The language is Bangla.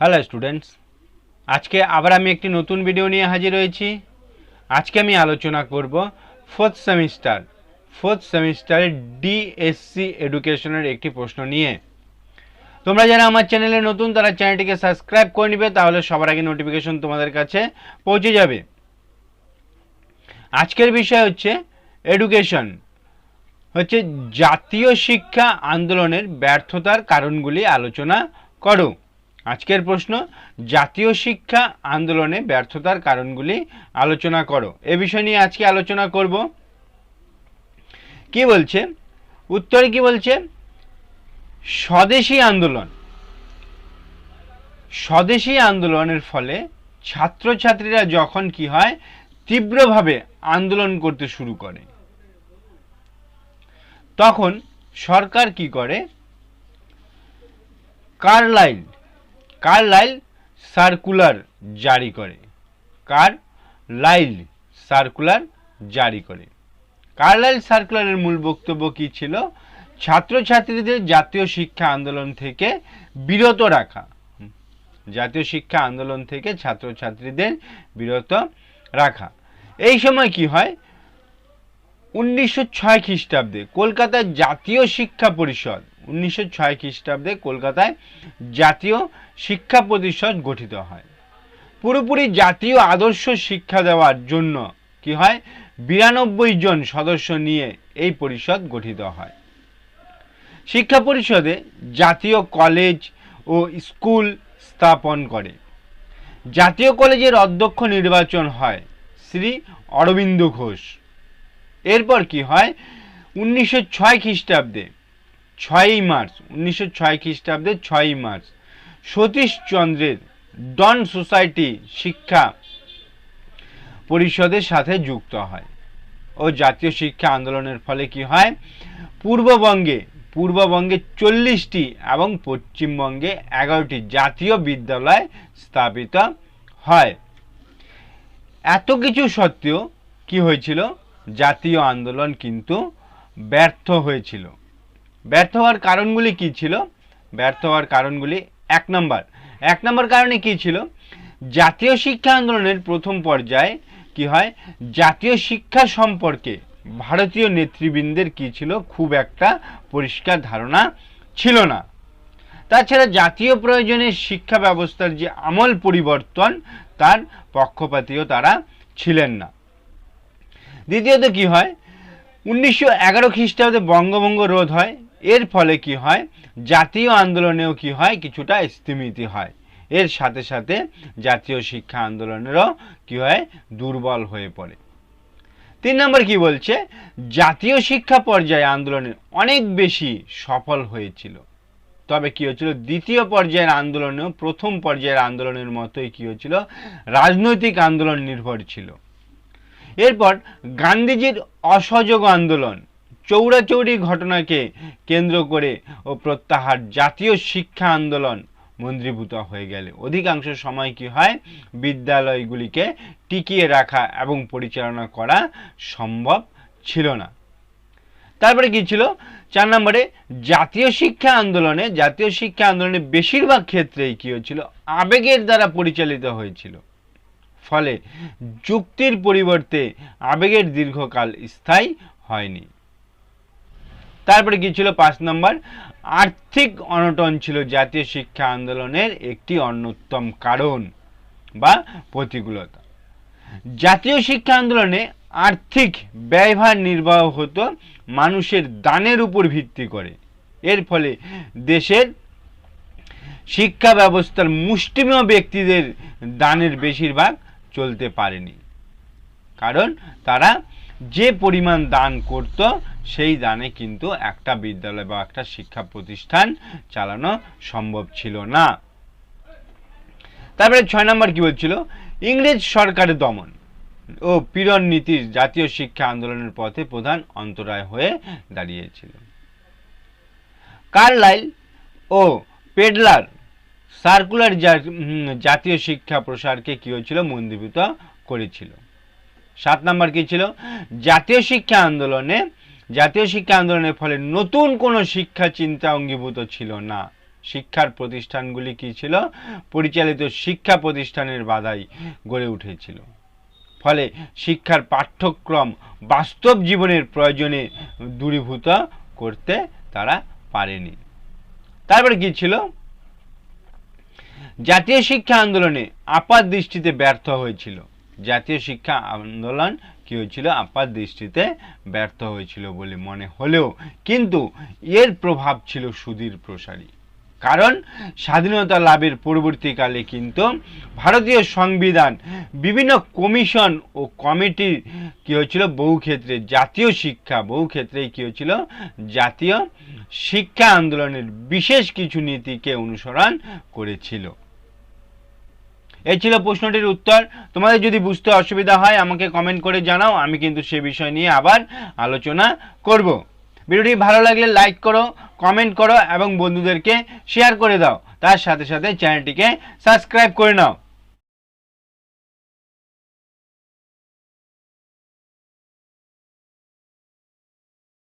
হ্যালো স্টুডেন্টস আজকে আবার আমি একটি নতুন ভিডিও নিয়ে হাজির হয়েছি। আজকে আমি আলোচনা করব ফোর্থ সেমিস্টার ফোর্থ সেমিস্টারের ডিএসসি এডুকেশনের একটি প্রশ্ন নিয়ে। তোমরা যারা আমার চ্যানেলে নতুন, তারা চ্যানেলটিকে সাবস্ক্রাইব করে নিবে, তাহলে সবার আগে নোটিফিকেশন তোমাদের কাছে পৌঁছে যাবে। আজকের বিষয় হচ্ছে এডুকেশন হচ্ছে জাতীয় শিক্ষা আন্দোলনের ব্যর্থতার কারণগুলি আলোচনা করো। আজকের প্রশ্ন, জাতীয় শিক্ষা আন্দোলনে ব্যর্থতার কারণগুলি আলোচনা করো। এ বিষয় নিয়ে আজকে আলোচনা করব। কি বলছে? উত্তরে কি বলছে? স্বদেশী আন্দোলন। স্বদেশী আন্দোলনের ফলে ছাত্রছাত্রীরা যখন কি হয়, তীব্রভাবে আন্দোলন করতে শুরু করে। তখন সরকার কি করে? কার্লাইল কার্লাইল সার্কুলার জারি করে? কার লাইল সার্কুলার জারি করে? কার্লাইল সার্কুলারের মূল বক্তব্য কি ছিল? ছাত্রছাত্রীদের জাতীয় শিক্ষা আন্দোলন থেকে বিরত রাখা। জাতীয় শিক্ষা আন্দোলন থেকে ছাত্রছাত্রীদের বিরত রাখা। এই সময় কি হয়? উনিশশো ছয় খ্রিস্টাব্দে কলকাতার জাতীয় শিক্ষা পরিষদ উনিশশো ছয় খ্রিস্টাব্দে কলকাতায় জাতীয় শিক্ষা পরিষদ গঠিত হয়। পুরোপুরি জাতীয় আদর্শ শিক্ষা দেওয়ার জন্য কি হয়? বিরানব্বই জন সদস্য নিয়ে এই পরিষদ গঠিত হয়। শিক্ষা পরিষদে জাতীয় কলেজ ও স্কুল স্থাপন করে। জাতীয় কলেজের অধ্যক্ষ নির্বাচন হয় শ্রী অরবিন্দ ঘোষ। এরপর কি হয়? উনিশশো ছয় খ্রিস্টাব্দে ছয়ই মার্চ, উনিশশো ছয় খ্রিস্টাব্দে ছয়ই মার্চ। সতীশচন্দ্রের ডন সোসাইটি শিক্ষা পরিষদের সাথে যুক্ত হয় ও জাতীয় শিক্ষা আন্দোলনের ফলে কি হয়? পূর্ববঙ্গে পূর্ববঙ্গে চল্লিশটি এবং পশ্চিমবঙ্গে এগারোটি জাতীয় বিদ্যালয় স্থাপিত হয়। এত কিছু সত্ত্বেও কি হয়েছিল? জাতীয় আন্দোলন কিন্তু ব্যর্থ হয়েছিল। ব্যর্থ হওয়ার কারণগুলি কি ছিল? ব্যর্থ হওয়ার কারণগুলি এক নম্বর। এক নম্বর কারণে কি ছিল? জাতীয় শিক্ষা আন্দোলনের প্রথম পর্যায়ে কি হয়? জাতীয় শিক্ষা সম্পর্কে ভারতীয় নেতৃবৃন্দের কি ছিল? খুব একটা পরিষ্কার ধারণা ছিল না। তাছাড়া জাতীয় প্রয়োজনে শিক্ষা ব্যবস্থার যে আমল পরিবর্তন, তার পক্ষপাতীয় তারা ছিলেন না। দ্বিতীয়ত কি হয়? উনিশশো এগারো খ্রিস্টাব্দে বঙ্গভঙ্গ রোধ হয়। এর ফলে কি হয়? জাতীয় আন্দোলনেও কি হয়? কিছুটা স্থিমিতি হয়। এর সাথে সাথে জাতীয় শিক্ষা আন্দোলনেরও কি হয়? দুর্বল হয়ে পড়ে। তিন নম্বর কি বলছে? জাতীয় শিক্ষা পর্যায়ে আন্দোলনে অনেক বেশি সফল হয়েছিল। তবে কি হয়েছিল? দ্বিতীয় পর্যায়ের আন্দোলনেও প্রথম পর্যায়ের আন্দোলনের মতোই কি হয়েছিল? রাজনৈতিক আন্দোলন নির্ভর ছিল। এরপর গান্ধীজির অসহযোগ আন্দোলন চৌরাচৌরি ঘটনাকে কেন্দ্র করে ও প্রত্যাহার জাতীয় শিক্ষা আন্দোলন মন্দ্রীভূত হয়ে গেলে। অধিকাংশ সময় কি হয়? বিদ্যালয়গুলিকে টিকিয়ে রাখা এবং পরিচালনা করা সম্ভব ছিল না। তারপরে কি ছিল? চার নম্বরে জাতীয় শিক্ষা আন্দোলনে, জাতীয় শিক্ষা আন্দোলনে বেশিরভাগ ক্ষেত্রেই কি হয়েছিল? আবেগের দ্বারা পরিচালিত হয়েছিল। ফলে যুক্তির পরিবর্তে আবেগের দীর্ঘকাল স্থায়ী হয়নি। তারপরে কি ছিল? পাঁচ নম্বর, আর্থিক অনটন ছিল জাতীয় শিক্ষা আন্দোলনের একটি অন্যতম কারণ বা প্রতিকূলতা। জাতীয় শিক্ষা আন্দোলনে আর্থিক ব্যয়ভার নির্বাহ হতো মানুষের দানের উপর ভিত্তি করে। এর ফলে দেশের শিক্ষা ব্যবস্থার মুষ্টিমেয় ব্যক্তিদের দানের বেশিরভাগ চলতে পারেনি। কারণ তারা যে পরিমাণ দান করত, সেই দানে কিন্তু একটা বিদ্যালয় বা একটা শিক্ষা প্রতিষ্ঠান চালানো সম্ভব ছিল না। তারপরে ছয় নম্বর কি বলছিল? ইংরেজ সরকারের দমন ও পীড়ন নীতির জাতীয় শিক্ষা আন্দোলনের পথে প্রধান অন্তরায় হয়ে দাঁড়িয়েছিল। কার্লাইল ও পেডলার সার্কুলার জাতীয় শিক্ষা প্রসারকে কি হয়েছিল? মন্দীভূত করেছিল। সাত নম্বর কি ছিল? জাতীয় শিক্ষা আন্দোলনে, জাতীয় শিক্ষা আন্দোলনের ফলে নতুন কোনো শিক্ষা চিন্তা অঙ্গীভূত ছিল না। শিক্ষার প্রতিষ্ঠানগুলি কি ছিল? পরিচালিত শিক্ষা প্রতিষ্ঠানের বাধাই গড়ে উঠেছিল। ফলে শিক্ষার পাঠ্যক্রম বাস্তব জীবনের প্রয়োজনে দূরীভূত করতে তারা পারেনি। তারপরে কি ছিল? জাতীয় শিক্ষা আন্দোলনে আপাত দৃষ্টিতে ব্যর্থ হয়েছিল। জাতীয় শিক্ষা আন্দোলন কি হয়েছিল? আপাত দৃষ্টিতে ব্যর্থ হয়েছিল বলে মনে হলেও কিন্তু এর প্রভাব ছিল সুদূর প্রসারী। কারণ স্বাধীনতা লাভের পরবর্তীকালে কিন্তু ভারতীয় সংবিধান বিভিন্ন কমিশন ও কমিটির কি হয়েছিল? বহু ক্ষেত্রে জাতীয় শিক্ষা, বহু ক্ষেত্রেই কি হয়েছিল? জাতীয় শিক্ষা আন্দোলনের বিশেষ কিছু নীতিকে অনুসরণ করেছিল। এই ছিল প্রশ্নটির উত্তর। তোমাদের যদি বুঝতে অসুবিধা হয়, আমাকে কমেন্ট করে জানাও। আমি কিন্তু সে বিষয় নিয়ে আবার আলোচনা করব। ভিডিওটি ভালো লাগলে লাইক করো কমেন্ট করো এবং বন্ধুদেরকে শেয়ার করে দাও। তার সাথে সাথে চ্যানেলটিকে সাবস্ক্রাইব করে নাও।